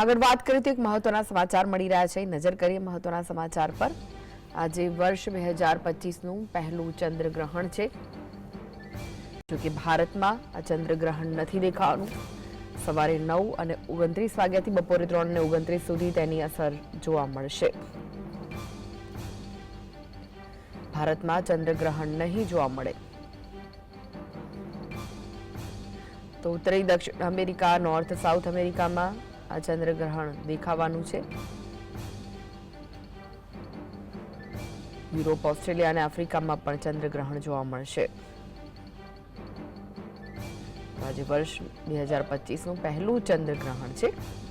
આગળ વાત કરીએ તો એક મહત્વના સમાચાર મળી રહ્યા છે. નજર કરીએ મહત્વના સમાચાર પર. આજે વર્ષ બે હજાર પચીસનું પહેલું ચંદ્રગ્રહણ છે. જો કે ભારતમાં આ ચંદ્રગ્રહણ નથી દેખાવાનું. સવારે નવ અને ઓગણત્રીસ વાગ્યાથી બપોરે ત્રણ અને ઓગણત્રીસ સુધી તેની અસર જોવા મળશે. ભારતમાં ચંદ્રગ્રહણ નહીં જોવા મળે. તો ઉત્તરી દક્ષિણ અમેરિકા, નોર્થ સાઉથ અમેરિકામાં આ ચંદ્રગ્રહણ દેખાવાનું છે. યુરોપ, ઓસ્ટ્રેલિયા અને આફ્રિકામાં પણ ચંદ્રગ્રહણ જોવા મળશે. આજે વર્ષ બે હજાર પચીસનું પહેલું ચંદ્રગ્રહણ છે.